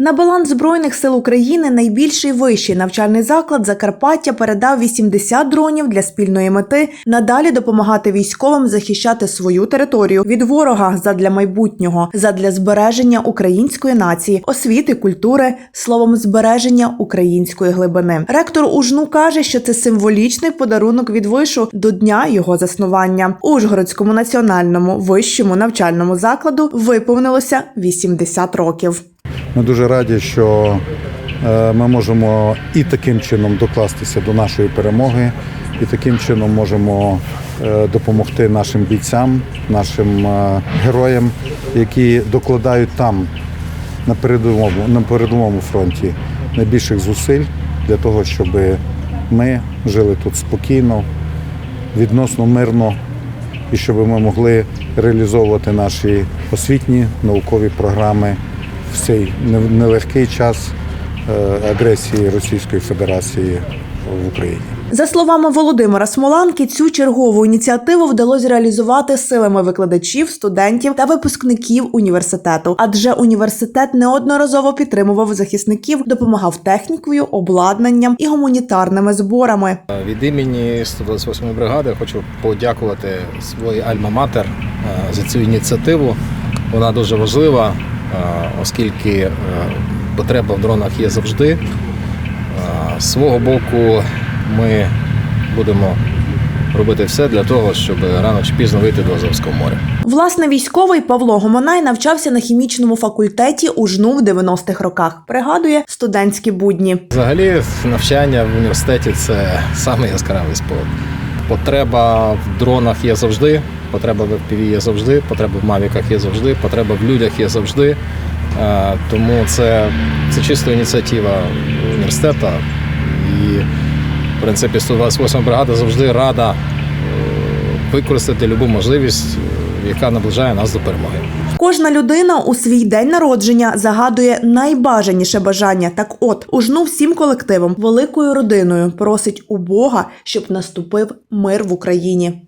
На баланс Збройних сил України найбільший вищий навчальний заклад Закарпаття передав 80 дронів для спільної мети надалі допомагати військовим захищати свою територію від ворога задля майбутнього, задля збереження української нації, освіти, культури, словом, збереження української глибини. Ректор УЖНУ каже, що це символічний подарунок від вишу до дня його заснування. Ужгородському національному вищому навчальному закладу виповнилося 80 років. Ми дуже раді, що е, ми можемо і таким чином докластися до нашої перемоги, і таким чином можемо е, допомогти нашим бійцям, нашим е, героям, які докладають там на передовому, на передовому фронті найбільших зусиль для того, щоб ми жили тут спокійно, відносно мирно, і щоб ми могли реалізовувати наші освітні наукові програми в цей не- нелегкий час е, агресії Російської Федерації в Україні. За словами Володимира Смоланки, цю чергову ініціативу вдалося реалізувати силами викладачів, студентів та випускників університету. Адже університет неодноразово підтримував захисників, допомагав технікою, обладнанням і гуманітарними зборами. Від імені 128 бригади хочу подякувати своїй Альма-Матер е, за цю ініціативу. Вона дуже важлива, оскільки е, потреба в дронах є завжди. Е, З свого боку, ми будемо робити все для того, щоб рано чи пізно вийти до Азовського моря. Власне, військовий Павло Гомонай навчався на хімічному факультеті УЖНУ в 90-х роках. Пригадує студентські будні. Взагалі, навчання в університеті це саме яскравий спорт. Потреба в дронах є завжди, потреба в FPV є завжди, потреба в мавіках є завжди, потреба в людях є завжди. Е, Тому це, це чисто ініціатива університету. І, в принципі, 128 бригада завжди рада е, використати будь-яку можливість, е, яка наближає нас до перемоги. Кожна людина у свій день народження загадує найбажаніше бажання. Так от, ужну всім колективом, великою родиною просить у Бога, щоб наступив мир в Україні.